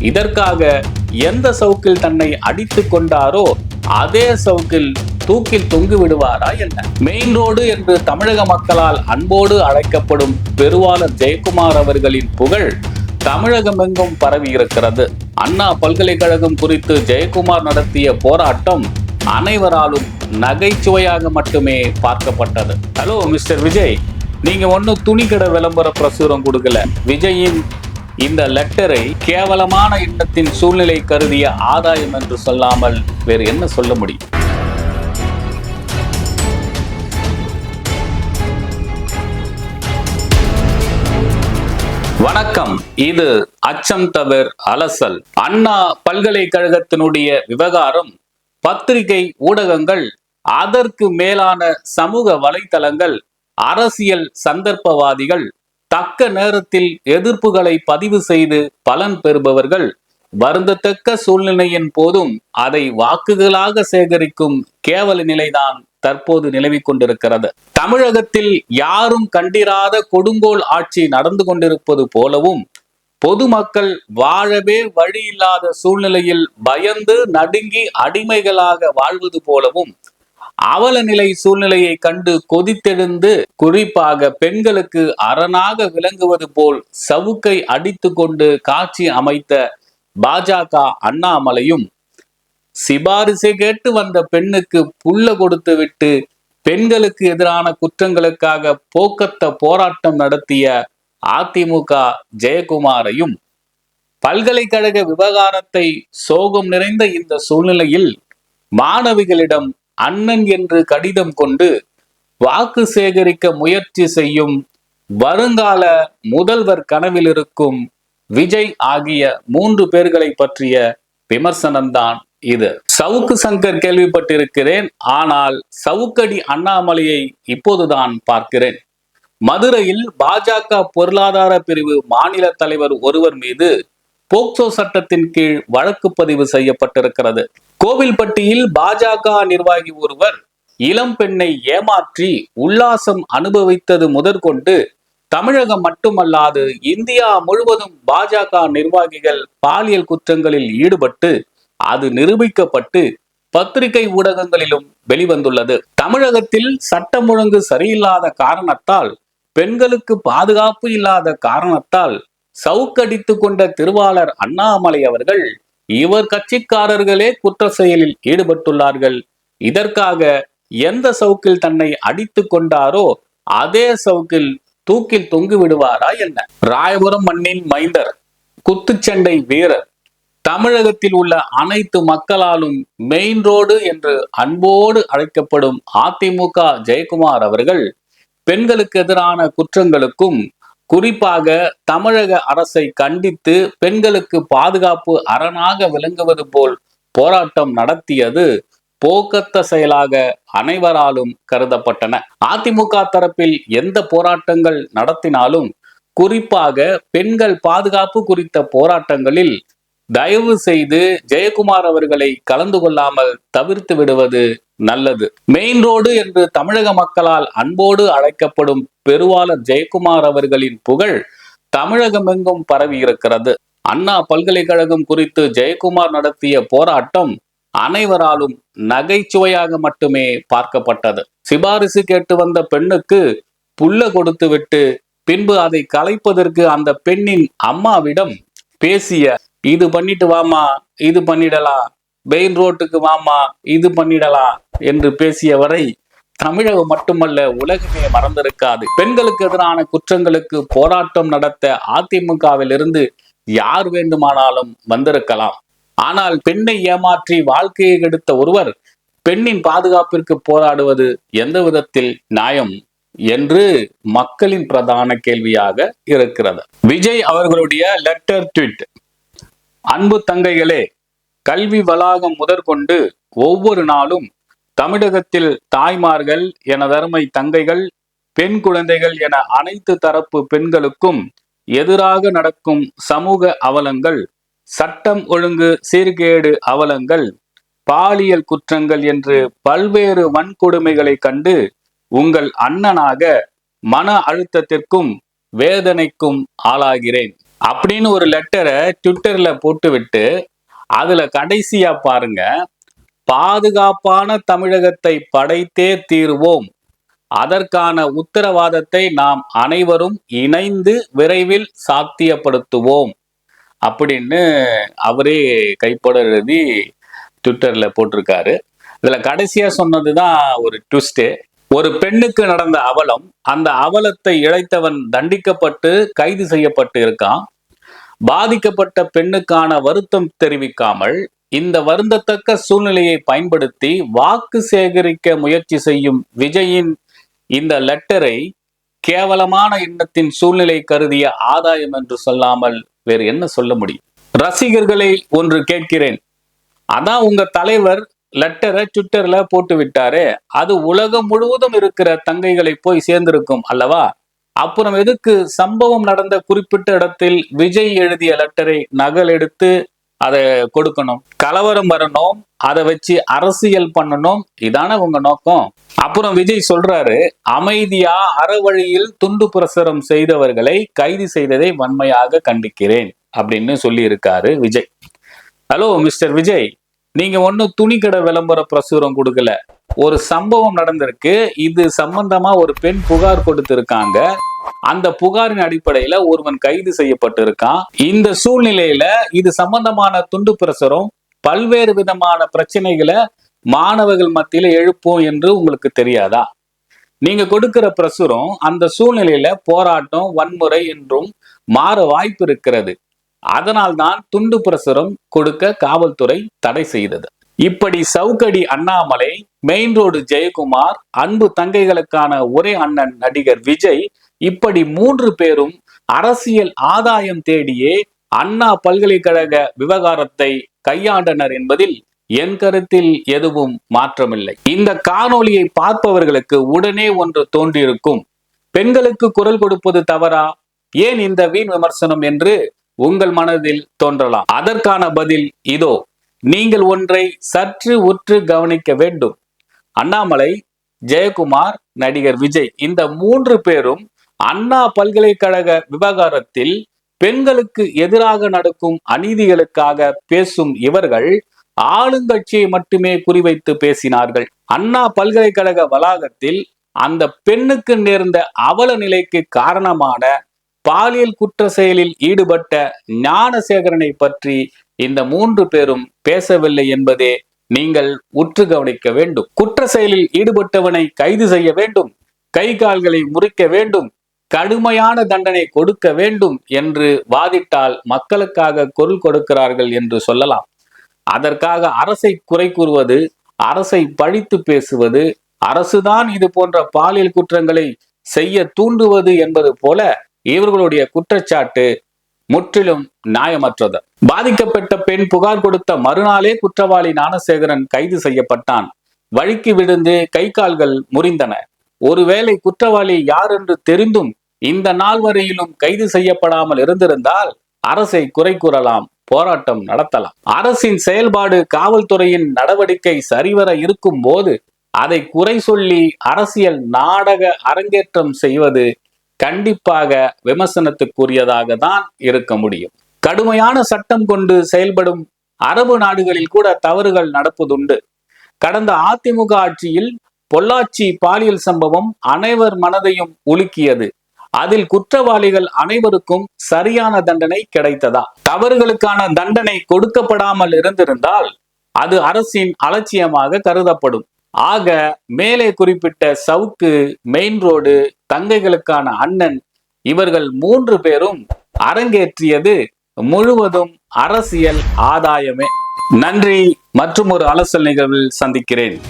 இதற்காக எந்த சவுக்கில் தன்னை அடித்து கொண்டாரோ அதே சவுக்கில் தூக்கில் தொங்கு விடுவாரா என்ன? மெயின் ரோடு என்று தமிழக மக்களால் அன்போடு அழைக்கப்படும் பெருவாளர் ஜெயக்குமார் அவர்களின் புகழ் தமிழகமெங்கும் பரவி இருக்கிறது அண்ணா பல்கலைக்கழகம் குறித்து ஜெயக்குமார் நடத்திய போராட்டம் அனைவராலும் நகைச்சுவையாக மட்டுமே பார்க்கப்பட்டது. ஹலோ மிஸ்டர் விஜய் நீங்க ஒன்னும் துணிக்கடை விளம்பர பிரசுரம் கொடுக்கல. விஜயின் இந்த லெட்டரை கேவலமான எண்ணத்தின் சூழ்நிலை கருதிய ஆதாயம் என்று சொல்லாமல் வேறு என்ன சொல்ல முடியும்? வணக்கம். இது அச்சம் தவிர் அலசல். அண்ணா பல்கலைக்கழகத்தினுடைய விவகாரம் பத்திரிகை ஊடகங்கள் அதற்கு மேலான சமூக வலைத்தளங்கள் அரசியல் சந்தர்ப்பவாதிகள் தக்க நேரத்தில் எதிர்ப்புகளை பதிவு செய்து பலன் பெறுபவர்கள் வருந்தத்தக்க சூழ்நிலையின் போதும் அதை வாக்குகளாக சேகரிக்கும் கேவல நிலைதான் தற்போது நிலவிக் கொண்டிருக்கிறது. தமிழகத்தில் யாரும் கண்டிராத கொடுங்கோல் ஆட்சி நடந்து கொண்டிருப்பது போலவும் பொதுமக்கள் வாழவே வழி இல்லாத சூழ்நிலையில் பயந்து நடுங்கி அடிமைகளாக வாழ்வது போலவும் அவல நிலை சூழ்நிலையை கண்டு கொதித்தெழுந்து குறிப்பாக பெண்களுக்கு அரணாக விளங்குவது போல் சவுக்கை அடித்து கொண்டு காட்சி அமைத்த பாஜக அண்ணாமலையும் சிபாரிசை கேட்டு வந்த பெண்ணுக்கு புல்ல கொடுத்து விட்டு பெண்களுக்கு எதிரான குற்றங்களுக்காக போக்கத்த போராட்டம் நடத்திய அதிமுக ஜெயக்குமாரையும் பல்கலைக்கழக விவகாரத்தை சோகம் நிறைந்த இந்த சூழ்நிலையில் மாணவிகளிடம் அண்ணன் என்று கடிதம் கொண்டு வாக்கு சேகரிக்க முயற்சி செய்யும் வருங்கால முதல்வர் கனவில் இருக்கும் விஜய் ஆகிய மூன்று பேர்களை பற்றிய விமர்சனம்தான் இது. சவுக்கு சங்கர் கேள்விப்பட்டிருக்கிறேன் ஆனால் சவுக்கடி அண்ணாமலையை இப்போதுதான் பார்க்கிறேன். மதுரையில் பாஜக பொருளாதார பிரிவு மாநில தலைவர் ஒருவர் மீது போக்சோ சட்டத்தின் கீழ் வழக்கு பதிவு செய்யப்பட்டிருக்கிறது. கோவில்பட்டியில் பாஜக நிர்வாகி ஒருவர் இளம் பெண்ணை ஏமாற்றி உல்லாசம் அனுபவித்தது முதற்கொண்டு தமிழகம் மட்டுமல்லாது இந்தியா முழுவதும் பாஜக நிர்வாகிகள் பாலியல் குற்றங்களில் ஈடுபட்டு அது நிரூபிக்கப்பட்டு பத்திரிகை ஊடகங்களிலும் வெளிவந்துள்ளது. தமிழகத்தில் சட்டம் ஒழுங்கு சரியில்லாத காரணத்தால் பெண்களுக்கு பாதுகாப்பு இல்லாத காரணத்தால் சவுக்கடித்து கொண்ட திருவாளர் அண்ணாமலை அவர்கள் இவர் கட்சிக்காரர்களே குற்ற செயலில் ஈடுபட்டுள்ளார்கள். இதற்காக எந்த சவுக்கில் தன்னை அடித்து கொண்டாரோ அதே சவுக்கில் தூக்கில் தொங்கு விடுவாரா என்ன? ராயபுரம் மண்ணின் மைந்தர் குத்துச்சண்டை வீரர் தமிழகத்தில் உள்ள அனைத்து மக்களாலும் மெயின் ரோடு என்று அன்போடு அழைக்கப்படும் அதிமுக ஜெயக்குமார் அவர்கள் பெண்களுக்கு எதிரான குற்றங்களுக்கும் குறிப்பாக தமிழக அரசை கண்டித்து பெண்களுக்கு பாதுகாப்பு அரணாக விளங்குவது போல் போராட்டம் நடத்தியது போக்கத்த செயலாக அனைவராலும் கருதப்பட்டன. அதிமுக தரப்பில் எந்த போராட்டங்கள் நடத்தினாலும் குறிப்பாக பெண்கள் பாதுகாப்பு குறித்த போராட்டங்களில் தயவு செய்து ஜெயக்குமார் அவர்களை கலந்து கொள்ளாமல் தவிர்த்து விடுவது நல்லது. மெயின் ரோடு என்று தமிழக மக்களால் அன்போடு அழைக்கப்படும் பெருவாளர் ஜெயக்குமார் அவர்களின் புகழ் தமிழகமெங்கும் பரவி இருக்கிறது அண்ணா பல்கலைக்கழகம் குறித்து ஜெயக்குமார் நடத்திய போராட்டம் அனைவராலும் நகைச்சுவையாக மட்டுமே பார்க்கப்பட்டது. சிபாரிசு கேட்டு வந்த பெண்ணுக்கு புல்ல கொடுத்து விட்டு பின்பு அதை கலைப்பதற்கு அந்த பெண்ணின் அம்மாவிடம் பேசிய இது பண்ணிட்டு வாமா இது பண்ணிடலாம். மெயின் ரோட்டுக்கு வாமா இது பண்ணிடலாம் என்று பேசியவரை தமிழகம் மட்டுமல்ல உலகமே மறந்திருக்காது. பெண்களுக்கு எதிரான குற்றங்களுக்கு போராட்டம் நடத்த அதிமுகவில் இருந்து யார் வேண்டுமானாலும் வந்திருக்கலாம். ஆனால் பெண்ணை ஏமாற்றி வாழ்க்கையை கெடுத்த ஒருவர் பெண்ணின் பாதுகாப்பிற்கு போராடுவது எந்த விதத்தில் நியாயம் என்று மக்களின் பிரதான கேள்வியாக இருக்கிறது. விஜய் அவர்களுடைய லெட்டர் ட்விட் அன்பு தங்கைகளே கல்வி வளாகம் முதற்கொண்டு ஒவ்வொரு நாளும் தமிழகத்தில் தாய்மார்கள் எனதருமை தங்கைகள் பெண் குழந்தைகள் என அனைத்து தரப்பு பெண்களுக்கும் எதிராக நடக்கும் சமூக அவலங்கள் சட்டம் ஒழுங்கு சீர்கேடு அவலங்கள் பாலியல் குற்றங்கள் என்று பல்வேறு வன்கொடுமைகளை கண்டு உங்கள் அண்ணனாக மன அழுத்தத்திற்கும் வேதனைக்கும் ஆளாகிறேன். அப்படின்னு ஒரு லெட்டரை ட்விட்டர்ல போட்டுவிட்டு அதில் அதுல கடைசியா பாருங்க. பாதுகாப்பான தமிழகத்தை படைத்தே தீர்வோம். அதற்கான உத்தரவாதத்தை நாம் அனைவரும் இணைந்து விரைவில் சாத்தியப்படுத்துவோம். அப்படின்னு அவரே கைப்பட எழுதி ட்விட்டர்ல போட்டிருக்காரு. இதுல கடைசியா சொன்னதுதான் ஒரு ட்விஸ்ட் ஒரு பெண்ணுக்கு நடந்த அவலம் அந்த அவலத்தை இழைத்தவன் தண்டிக்கப்பட்டு கைது செய்யப்பட்டு இருக்கான். பாதிக்கப்பட்ட பெண்ணுக்கான வருத்தம் தெரிவிக்காமல் இந்த வருந்தத்தக்க சூழ்நிலையை பயன்படுத்தி வாக்கு சேகரிக்க முயற்சி செய்யும் விஜயின் இந்த லெட்டரை கேவலமான எண்ணத்தின் சூழ்நிலை கருதிய ஆதாயம் என்று சொல்லாமல் வேறு என்ன சொல்ல முடியும்? ரசிகர்களை ஒன்று கேட்கிறேன். அதான் உங்க தலைவர் லெட்டரை ட்விட்டர்ல போட்டு விட்டாரு அது உலகம் முழுவதும் இருக்கிற தங்கைகளை போய் சேர்ந்திருக்கும் அல்லவா? அப்புறம் எதுக்கு சம்பவம் நடந்த குறிப்பிட்ட இடத்தில் விஜய் எழுதிய லெட்டரை நகல் எடுத்து அதை கொடுக்கணும்? கலவரம் வரணும் அதை வச்சு அரசியல் பண்ணணும் இதானே உங்க நோக்கம். அப்புறம் விஜய் சொல்றாரு அமைதியா அறவழியில் துண்டு பிரசுரம் செய்தவர்களை கைது செய்ததை வன்மையாக கண்டிக்கிறேன் அப்படின்னு சொல்லி இருக்காரு விஜய். Hello mister Vijay. நீங்க ஒன்னும் துணிக்கடை விளம்பர பிரசுரம் கொடுக்கல. ஒரு சம்பவம் நடந்திருக்கு. இது சம்பந்தமா ஒரு பெண் புகார் கொடுத்திருக்காங்க. அந்த புகாரின் அடிப்படையில ஒருவன் கைது செய்யப்பட்டிருக்கான். இந்த சூழ்நிலையில இது சம்பந்தமான துண்டு பிரசுரம் பல்வேறு விதமான பிரச்சனைகளை மாணவர்கள் மத்தியில எழுப்போம் என்று உங்களுக்கு தெரியாதா? நீங்க கொடுக்கிற பிரசுரம் அந்த சூழ்நிலையில போராட்டம் வன்முறை என்றும் மாற வாய்ப்பு இருக்கிறது. அதனால்தான் துண்டு பிரசுரம் கொடுக்க காவல்துறை தடை செய்தது. இப்படி சவுக்கடி அண்ணாமலை மெயின் ரோடு ஜெயக்குமார் அன்பு தங்கைகளுக்கான ஒரே அண்ணன் நடிகர் விஜய் இப்படி மூன்று பேரும் அரசியல் ஆதாயம் தேடியே அண்ணா பல்கலைக்கழக விவகாரத்தை கையாண்டனர் என்பதில் என் கருத்தில் எதுவும் மாற்றமில்லை. இந்த காணொளியை பார்ப்பவர்களுக்கு உடனே ஒன்று தோன்றியிருக்கும். பெண்களுக்கு குரல் கொடுப்பது தவறா? ஏன் இந்த வீண் விமர்சனம் என்று உங்கள் மனதில் தோன்றலாம். அதற்கான பதில் இதோ நீங்கள் ஒன்றை சற்று உற்று கவனிக்க வேண்டும். அண்ணாமலை ஜெயக்குமார் நடிகர் விஜய் இந்த மூன்று பேரும் அண்ணா பல்கலைக்கழக விவகாரத்தில் பெண்களுக்கு எதிராக நடக்கும் அநீதிகளுக்காக பேசும் இவர்கள் ஆளுங்கட்சியை மட்டுமே குறிவைத்து பேசினார்கள். அண்ணா பல்கலைக்கழக வளாகத்தில் அந்த பெண்ணுக்கு நேர்ந்த அவல நிலைக்கு காரணமான பாலியல் குற்ற செயலில் ஈடுபட்ட ஞானசேகரனை பற்றி இந்த மூன்று பேரும் பேசவில்லை என்பதே நீங்கள் உற்று கவனிக்க வேண்டும். குற்ற செயலில் ஈடுபட்டவனை கைது செய்ய வேண்டும். கை கால்களை முறிக்க வேண்டும். கடுமையான தண்டனை கொடுக்க வேண்டும் என்று வாதிட்டால் மக்களுக்காக குரல் கொடுக்கிறார்கள் என்று சொல்லலாம். அதற்காக அரசை குறை கூறுவது அரசை பழித்து பேசுவது அரசுதான் இது போன்ற பாலியல் குற்றங்களை செய்ய தூண்டுவது என்பது போல இவர்களுடைய குற்றச்சாட்டு முற்றிலும் நியாயமற்றது. பாதிக்கப்பட்ட பெண் புகார் கொடுத்த மறுநாளே குற்றவாளி ஞானசேகரன் கைது செய்யப்பட்டான். வழிக்கு விழுந்து கை கால்கள் முறிந்தன. ஒருவேளை குற்றவாளி யார் என்று தெரிந்தும் இந்த நாள் வரையிலும் கைது செய்யப்படாமல் இருந்திருந்தால் அரசை குறை கூறலாம் போராட்டம் நடத்தலாம். அரசின் செயல்பாடு காவல்துறையின் நடவடிக்கை சரிவர இருக்கும் போது அதை குறை சொல்லி அரசியல் நாடக அரங்கேற்றம் செய்வது கண்டிப்பாக விமர்சனத்துக்குரியதாக தான் இருக்க முடியும். கடுமையான சட்டம் கொண்டு செயல்படும் அரபு நாடுகளில் கூட தவறுகள் நடப்பதுண்டு. கடந்த அதிமுக ஆட்சியில் பொள்ளாச்சி பாலியல் சம்பவம் அனைவர் மனதையும் உலுக்கியது. அதில் குற்றவாளிகள் அனைவருக்கும் சரியான தண்டனை கிடைத்ததா? தவறுகளுக்கான தண்டனை கொடுக்கப்படாமல் இருந்திருந்தால் அது அரசின் அலட்சியமாக கருதப்படும். ஆக மேலே குறிப்பிட்ட சவுக்கு மெயின் ரோடு தங்கைகளுக்கான அண்ணன் இவர்கள் மூன்று பேரும் அரங்கேற்றியது முழுவதும் அரசியல் ஆதாயமே. நன்றி மற்றும் ஒரு அலசல் நிகழ்வில் சந்திக்கிறேன்.